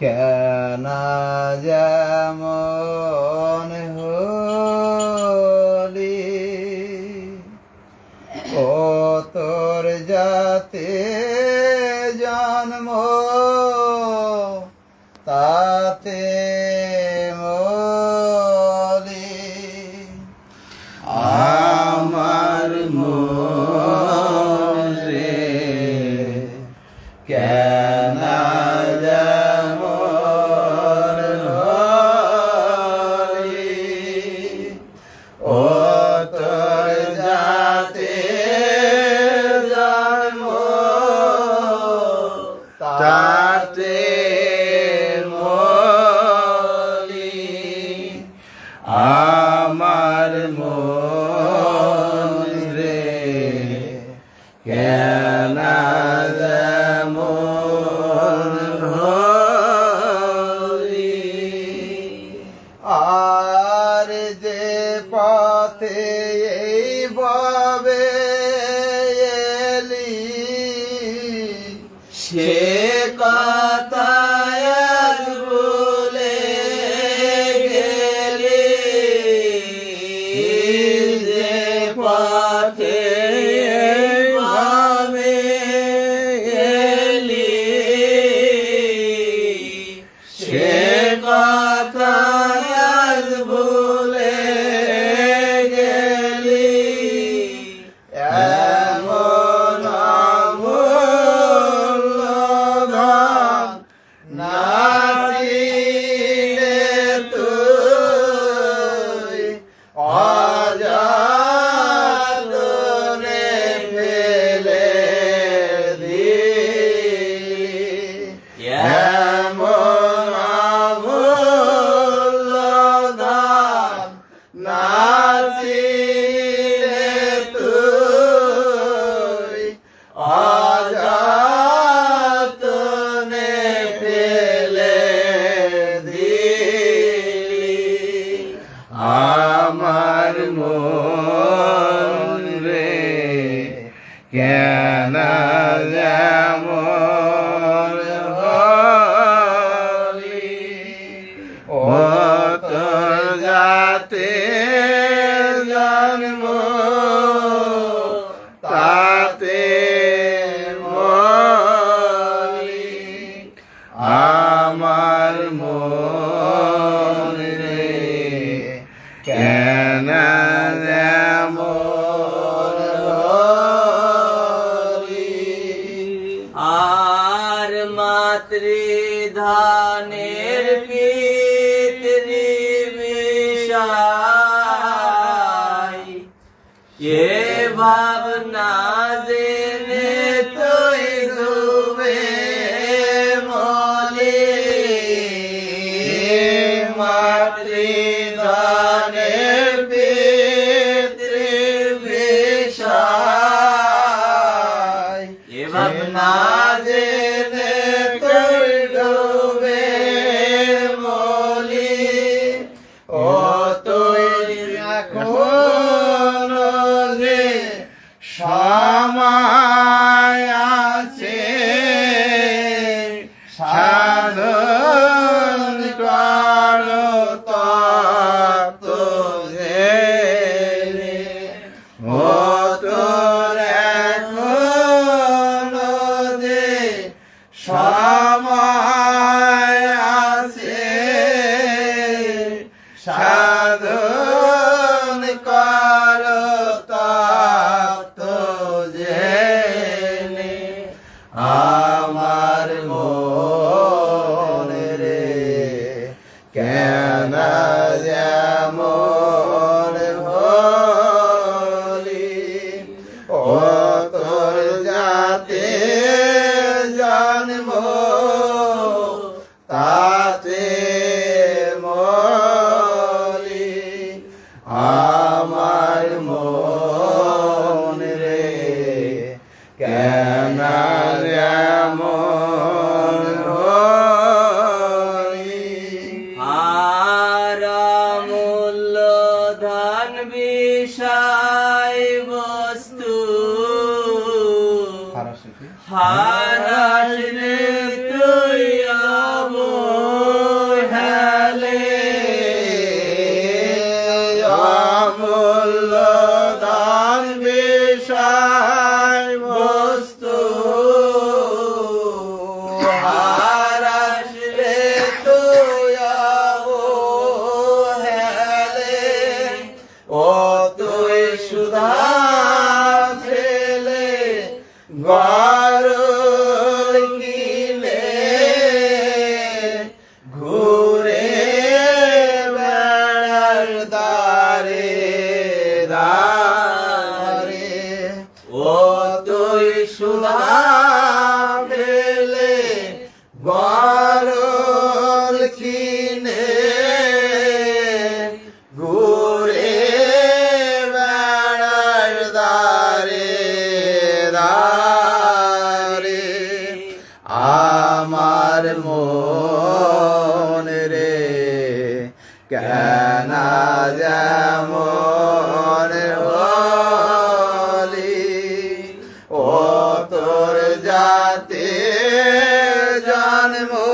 কেন যেমন হলি? ও তোর জাতির সে কথা ভুলে গেলি। পথে ਜਵਾਬ ਨਾ Hanashinik Tuya. দারে দারে। ও তুই সুধা পেলে গরল কিনে ঘুরে বেড়ার দারে দারে। আমার মন রে কেন ও তোর জাতি জন্ম